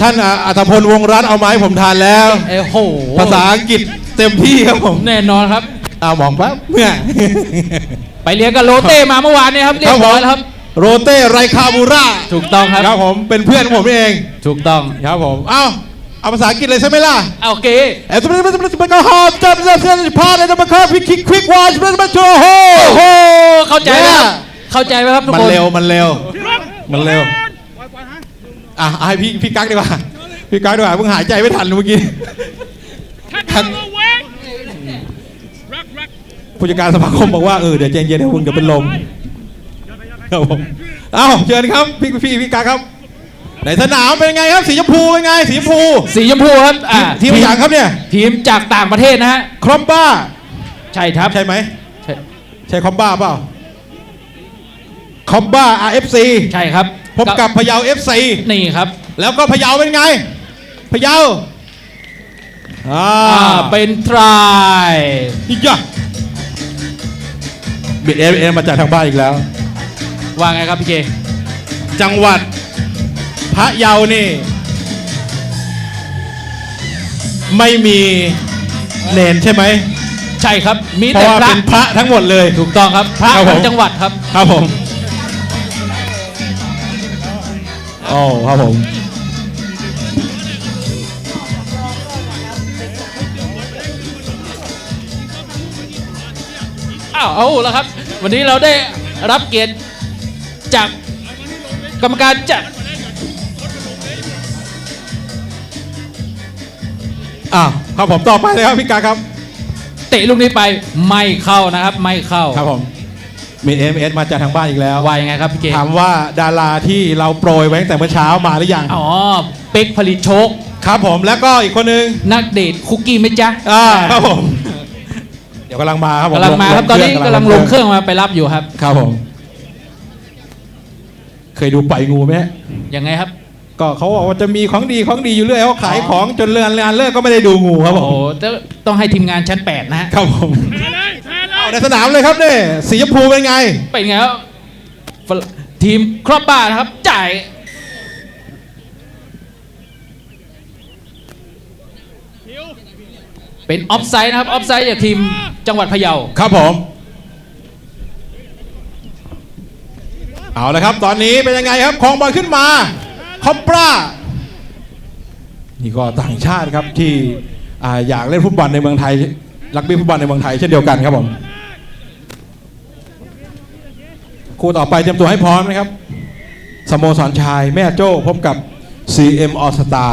ท่านอะอัธพลวงรัตน์เอาไมาให้ผมทานแล้ว เอ้โหภาษาอังกฤษเต็มที่ครับผมแน่นอนครับเอามองปั๊บเมื่อ ไปเรียนกับโรเต้มาเมื่อวานเนี่ยครับเรียบร้อยแล้วครับ โรเต้ไรคาบูราถูกต้องครับครับผมเป็นเพื่อนผมเอง ถูกต้องครับผมเอ้าเอาภาษาอังกฤษเลยใช่ไหมล่ะโอเคเอ้ยสมัยสมัยสมัยสมัยก็ฮอปจับจับจับพาเลยจะมาคอพิกคิกควิกวอชมันมาโชว์โหโอ้โหเข้าใจไหมครับเนี่ยเข้าใจไหมครับทุกมันคนเร็วมันเร็วมันเร็ว อะเอาให้พี่พี่กั๊กดีกว่า พี่กั๊กดีกว่าเพิ่งหายใจไม่ทันเมื่อกี้ Come away! Rock, rock. ผู้จัดการสมาคมบอกว่าเออเดี๋ยวเย็นๆเดี๋ยวคุณจะเป็นลมครับผมเอ้าเชิญครับพี่พี่พี่กั๊กครับ ในสนามเป็นไงครับสีชมพูเป็นไงสีชมพูสีชมพูครับอ่าทีมอย่างครับเนี่ยทีมจากต่างประเทศนะฮะครอมบ้า ใช่ครับ ใช่ไหมใช่ ใช่คอมบ้าเปล่าคอมบ้า RFC ใช่ครับ พบกับพะเยา FC นี่ครับ แล้วก็พะเยาเป็นไงพะเยาอ่าอ่าเป็นทรายอีกอะบิดเอเอมาจากทางบ้านอีกแล้ว ว่าไงครับพี่เกจังหวัดพะเยานี่ ไม่มีเนนใช่ไหมใช่ครับมีเพราะแต่ว่าพระเป็นพระทั้งหมดเลย ถูกต้องครับพระครับขผองมจังหวัดครับ ครับผม โอ้ครับผมอ้าวเอาแล้วครับ วันนี้เราได้รับเกียรติจากกรรมการจากอ่าครับผมต่อไปเลยครับพี่กาครับ เตะลูกนี้ไปไม่เข้านะครับ ไม่เข้า ครับผม มีเอ็มเอสมาจากทางบ้านอีกแล้ว ว่ายังไงครับพี่เกถามว่าดาราที่เราโปรยไว้ตั้งแต่เมื่อเช้ามาหรือยัง อ๋อเป็กผลิตโชค ครับผมแล้วก็อีกคนนึงนักเดทคุกกี้ไหมจ๊ะอ่าครับผม เดี๋ยวกำลังมาครับผมกำลังมาครับตอนนี้เคกำลังลงเครื่องมาไปรับอยู่ครับ ครับผม เคยดูปล่อยงูไหมฮะยังไงครับ ก็เขาบอกว่าจะมีของดีของดีอยู่เรื่อยเขาขายของจนเรือนงานเลิกก็ไม่ได้ดูงูครับผโอ้โหมแต่ต้องให้ทีมงานชั้น8นะฮะครับผม Thailand, เอา Thailand. ในสนามเลยครับเนี่ยสีชมพูเป็นไง เป็นไงครับฝรทีมครอบบ้านนะครับ จ่าย เป็นออฟไซด์นะครับออฟไซด์จากทีมจังหวัดพะเยา ครับผม เอาละครับ ตอนนี้เป็นยังไงครับของบอลขึ้นมาคอปปรานี่ก็ต่างชาติครับที่อ่าอยากเล่นฟุตบอลในเมืองไทยรักบี้ฟุตบอลในเมืองไทยเช่นเดียวกันครับผม คู่ต่อไปเตรียมตัวให้พร้อมนะครับสโมสรชายแม่โจ้พบกับ CM All Star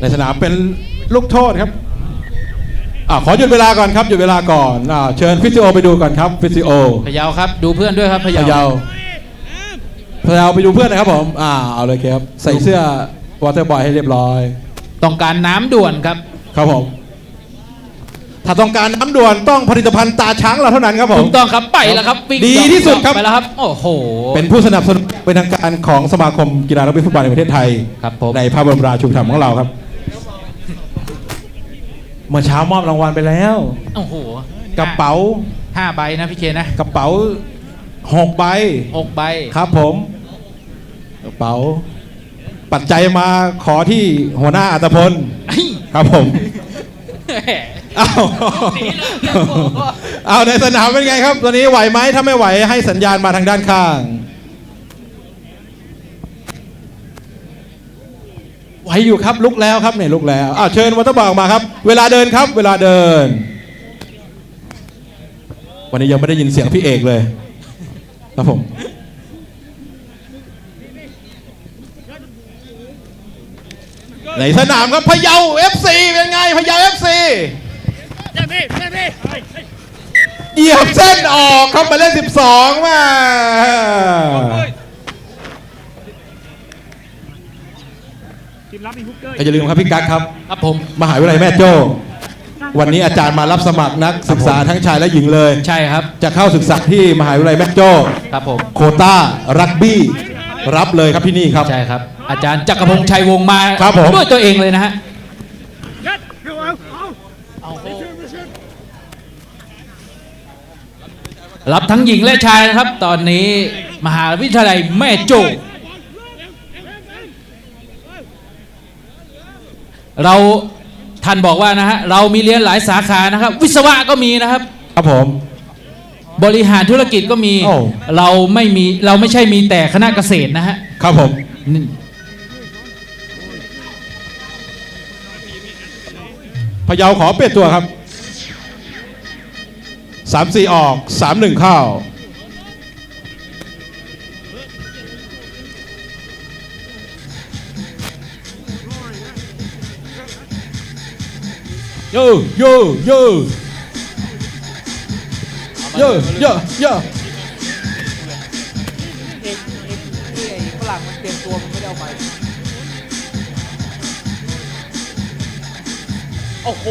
ในสนามเป็นลูกโทษครับอ่าขอหยุดเวลาก่อนครับหยุดเวลาก่อนอ่าเชิญฟิสิโอไปดูก่อนครับฟิสิโอพะเยาครับ ดูเพื่อนด้วยครับพะพะเยาเยาพะเยาไปดูเพื่อนนะครับผมอ่าเอาเลยครับ ใส่เสื้อวอเตอร์บอยให้เรียบร้อย ต้องการน้ำด่วนครับ ครับผม ถ้าต้องการน้ำด่วนต้องผลิตภัณฑ์ตาช้างเราเท่านั้นครับผมถูกต้องครับไปแล้วครับวิ่งดีที่สุดครับ ไปแล้วครับ โอ้โห เป็นผู้สนับสนุนเป็นทางการของสมาคมกีฬารักบี้ฟุตบอลในประเทศไทยครับผม ในพระบรมราชูปถัมภ์ของเราครับ เมื่อเช้ามอบรางวัลไปแล้ว โอ้โหกระเป๋าห้าใบนะพี่เคนะกระเป๋าหกใบหกใบครับผม กระเป๋า ปัจจัยมาขอที่หัวหน้าอัตพลเฮ้ยครับผม แหม เอาเอาในสนามเป็นไงครับตัวนี้ไหวไหมถ้าไม่ไหวให้สัญญาณมาทางด้านข้าง ไหวอยู่ครับลุกแล้วครับเนี่ยลุกแล้วอ้าวเชิญวัตบอกมาครับ เวลาเดินครับ เวลาเดิน วันนี้ยังไม่ได้ยินเสียงพี่เอกเลยครับผมในสนามครับพะเยา FC เป็นไงพะเยา FC Get me, get me. เหยียบเส้นออกครับหมายเลข12 มาทีมรับมีฮุกเกอร์ก็อย่าลืมครับพี่กั๊กครับครับผมมหาวิทยาลัยแม่โจ้วันนี้อาจารย์มารับสมัครนักศึกษาทั้งชายและหญิงเลย ใช่ครับ จะเข้าศึกษาที่มหาวิทยาลัยแม่โจ้ครับผมโควต้ารักบี้รับเลยครับที่นี่ครับใช่ครับ อาจารย์จักรพงษ์ชัยวงศ์มาครับผมด้วยตัวเองเลยนะฮะ รับทั้งหญิงและชายนะครับ ตอนนี้มหาวิทยาลัยแม่โจ้เราท่านบอกว่านะฮะเรามีเรียนหลายสาขานะครับ วิศวะก็มีนะครับ ครับผม บริหารธุรกิจก็มีเราไม่มีเราไม่ใช่มีแต่คณะเกษตรนะฮะครับผมพยาวขอเปลี่ยนตัวครับ สามสี่ออกสามหนึ่งเข้า โยโยโยโยโยโยฝรั่งมันเตรียมตัวมันไม่ได้เอาไป โอ้โห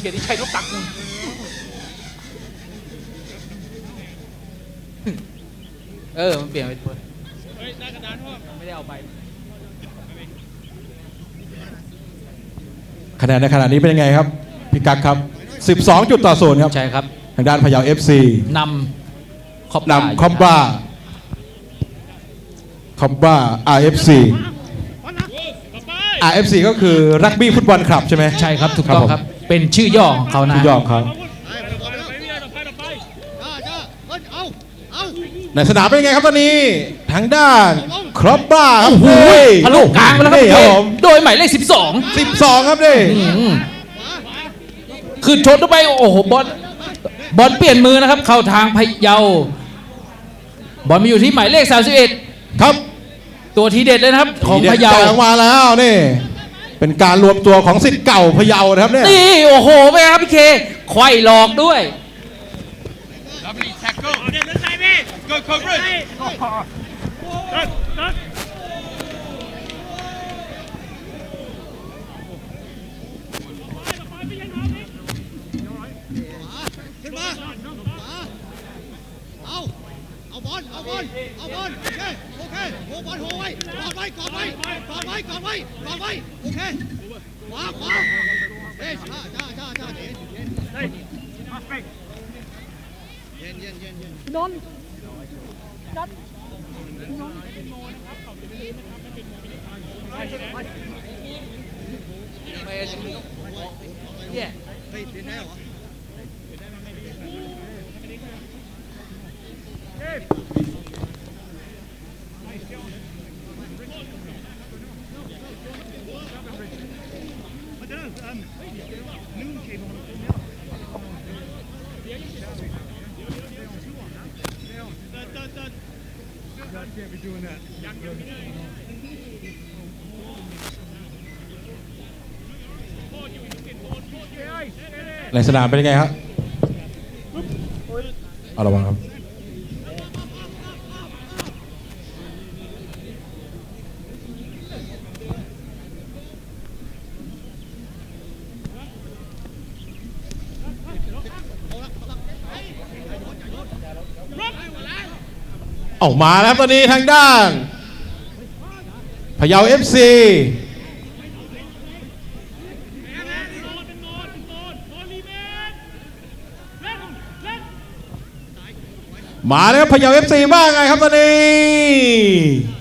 เกียรติชัยลูกตักมึง เออ มันเปลี่ยนไปตัวไม่ได้เอาไป คะแนนในขณะนี้เป็นยังไงครับ พี่กั๊กครับ 12 จุดต่อศูนย์ครับ ใช่ครับ ทางด้านพะเยา FC นำคอบนำคอมบ้าคอมบ้า RFC ต่อไป RFC ก็คือรักบี้ฟุตบอลคลับใช่ไหมใช่ครับถูกต้องผมครับ เป็นชื่อย่อของเขานะที่ยอมครับต่อไปต่อไปต่อไป จ้าจ้าเอ้ยเอาเอา ในสนามเป็นยังไงครับตอนนี้ทางด้านครอบบ้าครับโอ้โหเฮ้ยทะลุกลางไปแล้วครับนี่ครับผมโดยหมายเลข 12 12ครับนี่อืมคือชนเข้าไปโอ้โหบอลบอลเปลี่ยนมือนะครับ เข้าทางพะเยาบอลมาอยู่ที่หมายเลข31ครับตัวทีเด็ดเลยนะครับ ของพะเยาทีด็ดแตกมาแล้วนี่ เป็นการรวมตัวของสิทธิ์เก่าพะเยานะครับเนี่ย นี่โอ้โหไปครับพี่เคไขว้หลอกด้วย เดี๋ยวเดินสาย พี่ Go Cobras ตัดตั ด ขึ้นมามาเอา เอาบอล เอาบอล เอาบอล โอเค โอเคโหบอลโหไว้กอดไว้กอดไว้กอดไว้กอดไว้กอดไว้ โอเค ขวาขวาเฮ้ยช้าช้าช้าช้าเย็นเย็น เฮ้ยมาไป เย็นเย็นเย็นเย็น เ ฮ้ยเปลี่ยนได้เหรอในสนามเป็นยังไงครับเอาระวังครับ ออกมาแล้วครับตอนนี้ทางด้านพะเยา FC มาแล้วพะเยา FC บ้างไงครับตอนนี้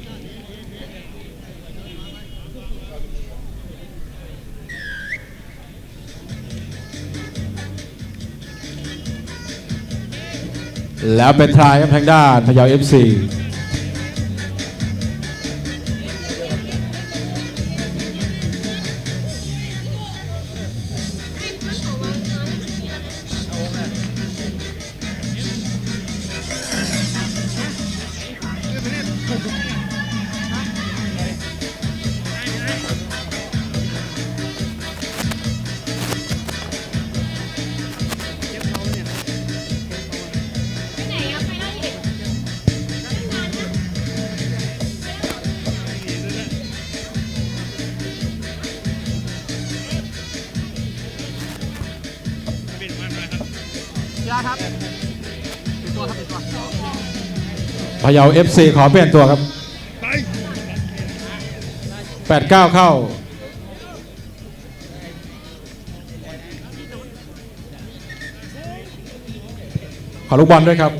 แล้วเป็นทรายครับทางด้านพยาวเอฟซี พะเยาเอฟซีขอเปลี่ยนตัวครับแปดเก้าเข้าขอลูกบอลด้วยครับ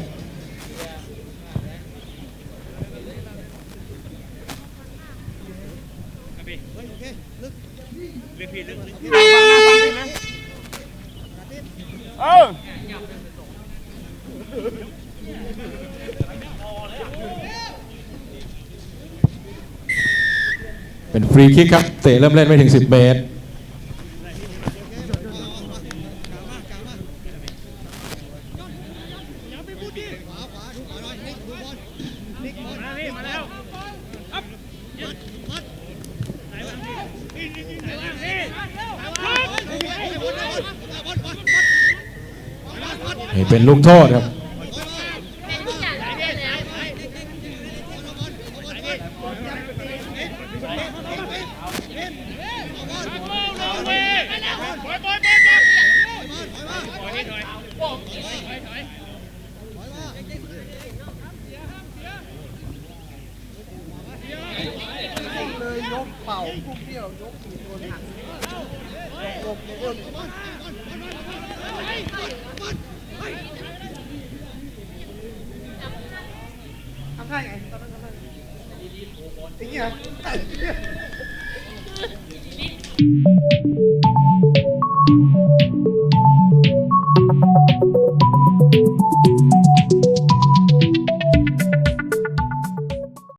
เออ รีคิกครับ เตะเริ่มเล่นไม่ถึง 10 เมตรเป็นลูกโทษครับ เคลึกเลยยกเป่าพวกเที่ยวยกสี่ตัวหนักลงเลยทำได้ไงตอนนั้นทำได้ไงอย่างเงี้ย